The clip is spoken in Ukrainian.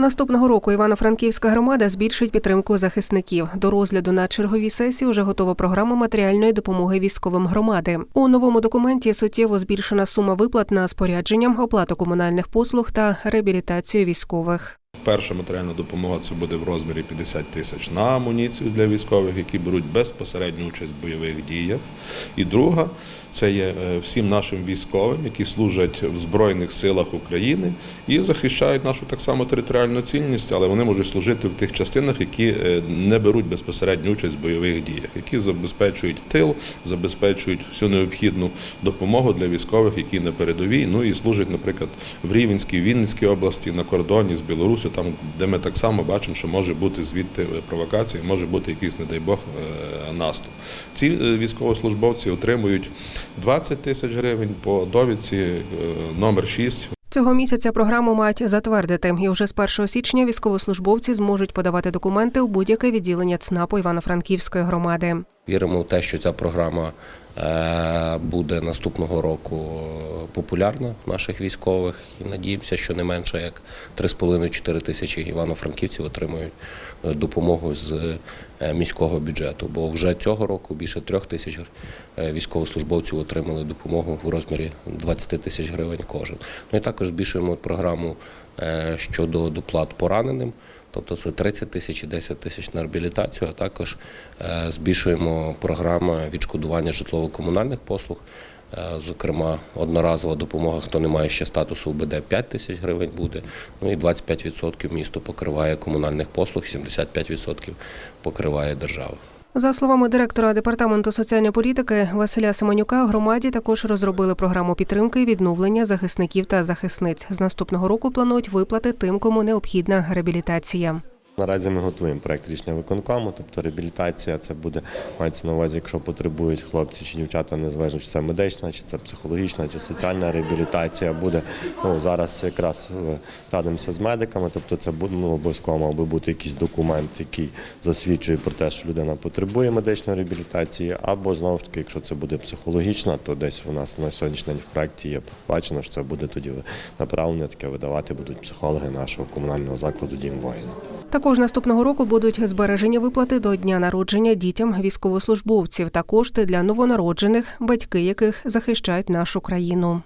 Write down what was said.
Наступного року Івано-Франківська громада збільшить підтримку захисників. До розгляду на черговій сесії вже готова програма матеріальної допомоги військовим громади. У новому документі суттєво збільшена сума виплат на спорядження, оплату комунальних послуг та реабілітацію військових. Перша матеріальна допомога це буде в розмірі 50 тисяч на амуніцію для військових, які беруть безпосередню участь в бойових діях. І друга це є е, всім нашим військовим, які служать в Збройних силах України і захищають нашу так само територіальну цінність, але вони можуть служити в тих частинах, які е, не беруть безпосередню участь в бойових діях, які забезпечують тил, забезпечують всю необхідну допомогу для військових, які на передовій. Ну і служать, наприклад, в Рівненській, Вінницькій області на кордоні з Білорусю, там де ми так само бачимо, що може бути звідти провокація, може бути якийсь, не дай Бог, е, наступ. Ці е, військовослужбовці отримують 20 тисяч гривень по довідці е, номер 6 Цього місяця програму мають затвердити, і вже з 1 січня військовослужбовці зможуть подавати документи у будь-яке відділення ЦНАПу Івано-Франківської громади. Віримо в те, що ця програма е, буде наступного року популярна в наших військових і надіємося, що не менше як 3,5-4 тисячі івано-франківців отримують е, допомогу з е, міського бюджету. Бо вже цього року більше трьох тисяч військовослужбовців отримали допомогу в розмірі 20 тисяч гривень кожен. Ну і також збільшуємо програму щодо доплат пораненим. Тобто це 30 тисяч і 10 тисяч на реабілітацію, а також е, збільшуємо програму відшкодування житлово-комунальних послуг. Е, Зокрема, одноразова допомога, хто не має ще статусу УБД, 5 тисяч гривень буде. Ну і 25% місто покриває комунальних послуг, 75% покриває держава. За словами директора департаменту соціальної політики Василя Семенюка, громаді також розробили програму підтримки відновлення захисників та захисниць. З наступного року планують виплати тим, кому необхідна реабілітація. Наразі ми готуємо проект рішення виконкому, тобто реабілітація це буде мається на увазі, якщо потребують хлопці чи дівчата, незалежно чи це медична, чи це психологічна, чи соціальна реабілітація буде. Ну зараз якраз е, радимося з медиками, тобто це ну, обов'язково мав бути якийсь документ, який засвідчує про те, що людина потребує медичної реабілітації, або знову ж таки, якщо це буде психологічна, то десь у нас на сьогоднішній день в проекті є бачено, що це буде тоді направлення таке видавати будуть психологи нашого комунального закладу Дім воїна. Також наступного року будуть збережені виплати до дня народження дітям військовослужбовців та кошти для новонароджених, батьки яких захищають нашу країну.